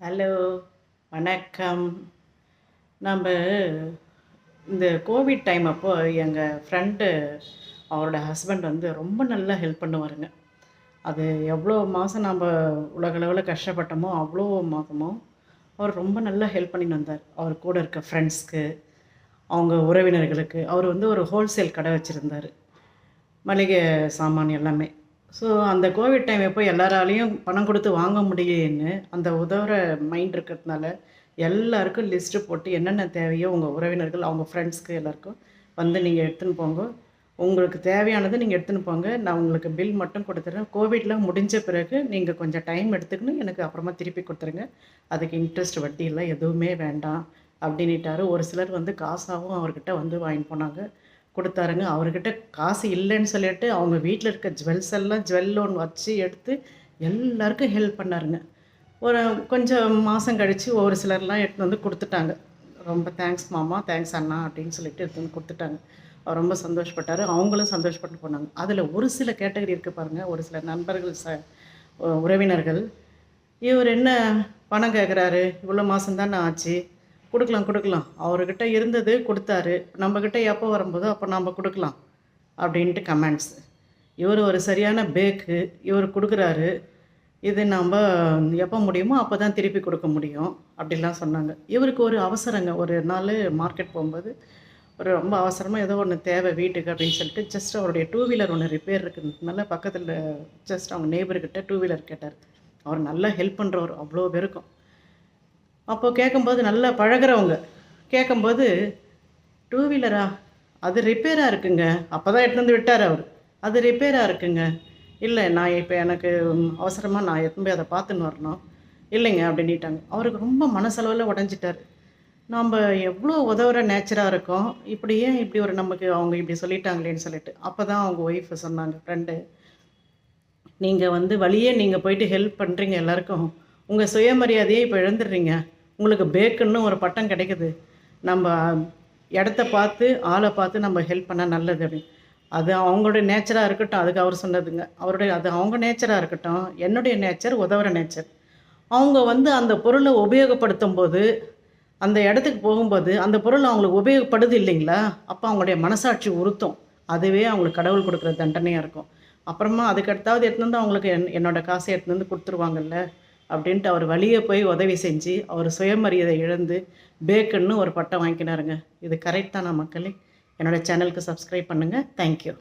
Hello வணக்கம். நம்ம இந்த கோவிட் டைம் அப்போ எங்கள் ஃப்ரெண்டு அவரோட ஹஸ்பண்ட் வந்து ரொம்ப நல்லா ஹெல்ப் பண்ணுவாருங்க. அது எவ்வளோ மாதம் நம்ம உலகளவில் கஷ்டப்பட்டோமோ அவ்வளோ மாதமோ அவர் ரொம்ப நல்லா ஹெல்ப் பண்ணின்னு வந்தார். அவர் கூட இருக்க ஃப்ரெண்ட்ஸ்க்கு அவங்க உறவினர்களுக்கு. அவர் வந்து ஒரு ஹோல்சேல் கடை வச்சுருந்தார். மளிகை சாமான் எல்லாமே. ஸோ அந்த கோவிட் டைம் எப்போ எல்லாராலையும் பணம் கொடுத்து வாங்க முடியலன்னு அந்த உதவுற மைண்ட் இருக்கிறதுனால எல்லாருக்கும் லிஸ்ட்டு போட்டு என்னென்ன தேவையோ உங்கள் உறவினர்கள் அவங்க ஃப்ரெண்ட்ஸ்க்கு எல்லாருக்கும் வந்து நீங்கள் எடுத்துன்னு போங்க. உங்களுக்கு தேவையானது நீங்கள் எடுத்துன்னு போங்க. நான் உங்களுக்கு பில் மட்டும் கொடுத்துட்றேன் கோவிட்லாம் முடிஞ்ச பிறகு நீங்கள் கொஞ்சம் டைம் எடுத்துக்கணும் எனக்கு அப்புறமா திருப்பி கொடுத்துருங்க. அதுக்கு இன்ட்ரெஸ்ட் வட்டி இல்லை எதுவுமே வேண்டாம் அப்படின்னுட்டாரு. ஒரு சிலர் வந்து காசாகவும் அவர்கிட்ட வந்து வாங்கிட்டு போனாங்க. கொடுத்தாருங்க. அவர்கிட்ட காசு இல்லைன்னு சொல்லிட்டு அவங்க வீட்டில் இருக்க ஜுவல்ஸ் எல்லாம் ஜுவல் லோன் வச்சு எடுத்து எல்லாருக்கும் ஹெல்ப் பண்ணாருங்க. ஒரு கொஞ்சம் மாதம் கழித்து ஒரு சிலர்லாம் எடுத்து வந்து கொடுத்துட்டாங்க. ரொம்ப தேங்க்ஸ் மாமா தேங்க்ஸ் அண்ணா அப்படின்னு சொல்லிட்டு எடுத்து வந்து கொடுத்துட்டாங்க. அவர் ரொம்ப சந்தோஷப்பட்டார். அவங்களும் சந்தோஷப்பட்டு போனாங்க. அதில் ஒரு சில கேட்டகரி இருக்குது பாருங்கள் ஒரு சில நண்பர்கள் ச உறவினர்கள். இவர் என்ன பணம் கேட்குறாரு இவ்வளோ மாதம் ஆச்சு? கொடுக்கலாம் கொடுக்கலாம். அவர்கிட்ட இருந்தது கொடுத்தாரு. நம்மக்கிட்ட எப்போ வரும்போதோ அப்போ நாம் கொடுக்கலாம் அப்படின்ட்டு கமெண்ட்ஸ் இவர் ஒரு சரியான பேக்கு இவர் கொடுக்குறாரு. இது நம்ம எப்போ முடியுமோ அப்போ தான் திருப்பி கொடுக்க முடியும் அப்படிலாம் சொன்னாங்க. இவருக்கு ஒரு அவசரங்க. ஒரு நாள் மார்க்கெட் போகும்போது ஒரு ரொம்ப அவசரமாக ஏதோ ஒன்று தேவை வீட்டுக்கு அப்படின்னு சொல்லிட்டு ஜஸ்ட் அவருடைய டூ வீலர் ஒன்று ரிப்பேர் இருக்கிறதுனால பக்கத்தில் ஜஸ்ட் அவங்க நெய்பர்கிட்ட டூ வீலர் கேட்டார். அவர் நல்லா ஹெல்ப் பண்ணுறவர் அவ்வளோ பேருக்கும். அப்போது கேட்கும்போது நல்லா பழகுறவங்க. கேட்கும்போது டூ வீலரா அது ரிப்பேராக இருக்குங்க. அப்போ தான் எடுத்து வந்து விட்டார் அவர். அது ரிப்பேராக இருக்குங்க. இல்லை நான் இப்போ எனக்கு அவசரமாக நான் எத்தனை போய் அதை பார்த்துன்னு வரணும். இல்லைங்க அப்படின்ட்டாங்க அவருக்கு ரொம்ப மனசளவில் உடஞ்சிட்டார். நம்ம எவ்வளோ உதவுற நேச்சராக இருக்கோம். இப்படி ஏன் இப்படி ஒரு நமக்கு அவங்க இப்படி சொல்லிட்டாங்களேன்னு சொல்லிட்டு. அப்போ தான் அவங்க ஒய்ஃபு சொன்னாங்க ஃப்ரெண்டு நீங்கள் வந்து வழியே நீங்கள் போயிட்டு ஹெல்ப் பண்ணுறீங்க எல்லாருக்கும். உங்கள் சுயமரியாதையை இப்போ இழந்துடுறீங்க. உங்களுக்கு பேக்குன்னு ஒரு பட்டம் கிடைக்குது. நம்ம இடத்த பார்த்து ஆளை பார்த்து நம்ம ஹெல்ப் பண்ணால் நல்லது அப்படின்னு. அது அவங்களுடைய நேச்சராக இருக்கட்டும் அதுக்கு அவர் சொன்னதுங்க. அவருடைய அது அவங்க நேச்சராக இருக்கட்டும் என்னுடைய நேச்சர் உதவுற நேச்சர் அவங்க வந்து அந்த பொருளை உபயோகப்படுத்தும் போது அந்த இடத்துக்கு போகும்போது அந்த பொருள் அவங்களுக்கு உபயோகப்படுது இல்லைங்களா? அப்போ அவங்களுடைய மனசாட்சி உறுத்தும். அதுவே அவங்களுக்கு கடவுள் கொடுக்குற தண்டனையாக இருக்கும். அப்புறமா அதுக்கடுத்தாவது எடுத்துன்னு வந்து அவங்களுக்கு என் என்னோடய காசை எடுத்துன்னு வந்து கொடுத்துருவாங்கல்ல. அப்படின்ட்டு அவர் வழியே போய் உதவி செஞ்சு அவர் சுயமரியாதை இழந்து பேக்குன்னு ஒரு பட்டம் வாங்கினாருங்க. இது கரெக்டான மக்களே? என்னோடய சேனலுக்கு சப்ஸ்கிரைப் பண்ணுங்கள் தேங்க்யூ